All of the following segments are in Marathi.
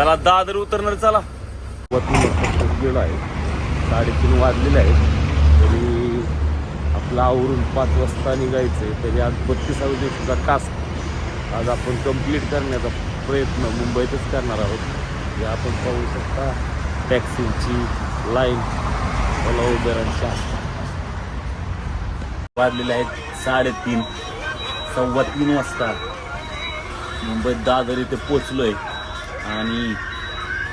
चला दादर उतरणार चला. पोचलेलो आहे. साडेतीन वाजलेले आहेत. तरी आपलं आवरून पाच वाजता निघायचं आहे तरी आज बत्तीसाव्या दिवशीचा टास्क आज आपण कंप्लीट करण्याचा प्रयत्न मुंबईतच करणार आहोत. जे आपण पाहू शकता टॅक्सीची लाईन ओला उबेरांची वाजलेले आहेत साडेतीन सव्वा तीन वाजता. मुंबईत दादर इथे आहे आणि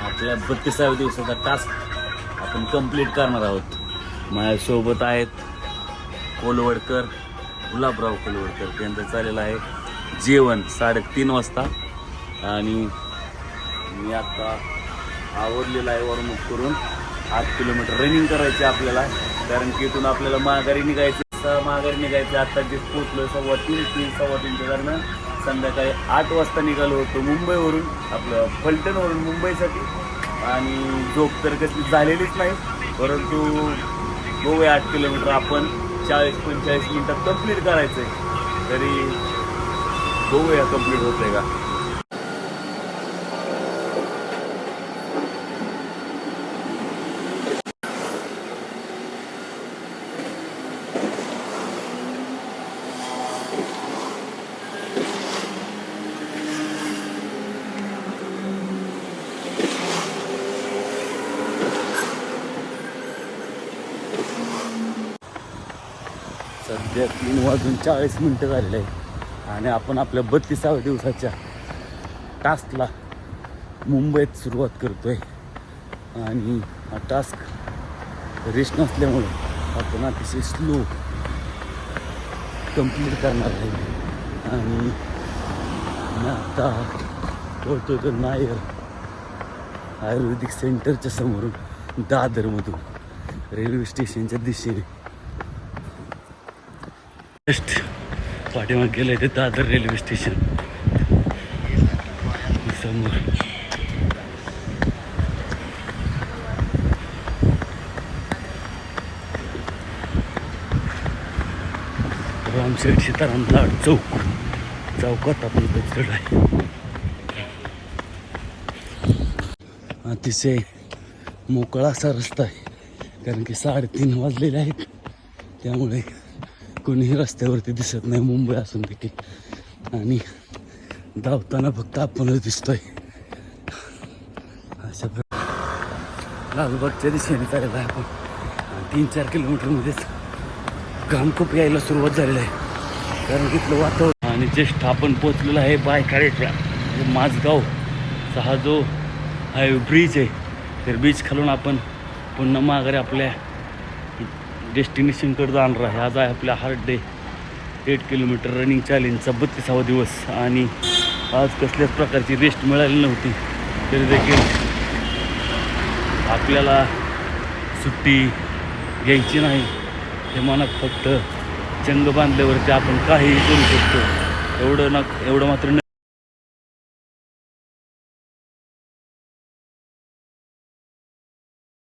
आपल्या बत्तीसाव्या दिवसाचा टास्क आपण कंप्लीट करणार आहोत. माझ्यासोबत आहेत कोलवडकर गुलाबराव कोलवडकर. त्यांचं चाललेलं आहे जेवण साडेतीन वाजता. आणि मी आत्ता आवरलेलं आहे वॉर्मअप करून. आठ किलोमीटर रनिंग करायचे आपल्याला. कारण की इथून आपल्याला माघारी निघायचं सहा माघारी निघायचं आत्ता जे पोचलो सव्वा तीन तीन सव्वा तीनच्या दरम्यान. संध्याकाळी आठ वाजता निघालो होतो मुंबईवरून आपलं फलटणवरून मुंबईसाठी. आणि झोप तर कसली झालेलीच नाही परंतु गोवे आठ किलोमीटर आपण चाळीस पंचेचाळीस मिनटात कंप्लीट करायचं आहे तरी बघूया कंप्लीट आहे का. सध्या तीन वाजून चाळीस मिनटं झालेले आहे आणि आपण आपल्या बत्तीसाव्या दिवसाच्या टास्कला मुंबईत सुरुवात करतो आहे आणि हा टास्क रेस्ट नसल्यामुळे आपण अतिशय स्लो कंप्लीट करणार आहे. आणि आता बोलतो तो नायर आयुर्वेदिक सेंटरच्या समोरून दादरमधून. रेल्वे स्टेशनच्या दिशेने. पाठीमाग गेलं ते दादर रेल्वे स्टेशन. समोर. रामशेठ सीताराम लाड चौक. चौकात आपण पोचलेलो आहे. अतिशय मोकळा असा रस्ता आहे. कारण की साडेतीन वाजलेले आहेत. त्यामुळे कोणीही रस्त्यावरती दिसत नाही. मुंबई असून देखील आणि धावताना फक्त आपणच दिसतोय. अशा प्रकारे. लालबागच्या दिशेने चालला आहे आपण तीन चार किलोमीटरमध्येच घाम खूप यायला सुरुवात झालेली आहे. कारण तिथलं वातावरण आणि ज्येष्ठ आपण पोचलेलो आहे बायकाळेच्या. म्हणजे माझगावचा हा जो हाय ब्रिज आहे. तर ब्रिज खालून आपण पुन्हा माघारी आपल्या डेस्टिनेशनकडे जाणार आहे. आज आहे आपला hard day eight kilometre running चॅलेंजचा बत्तीसावा दिवस. आणि आज कसल्याच प्रकारची रेस्ट मिळाली नव्हती. तरी देखील आपल्याला सुट्टी घ्यायची नाही. हे मनात फक्त चंग बांधल्यावरती आपण काहीही करू शकतो. एवढं ना एवढं मात्र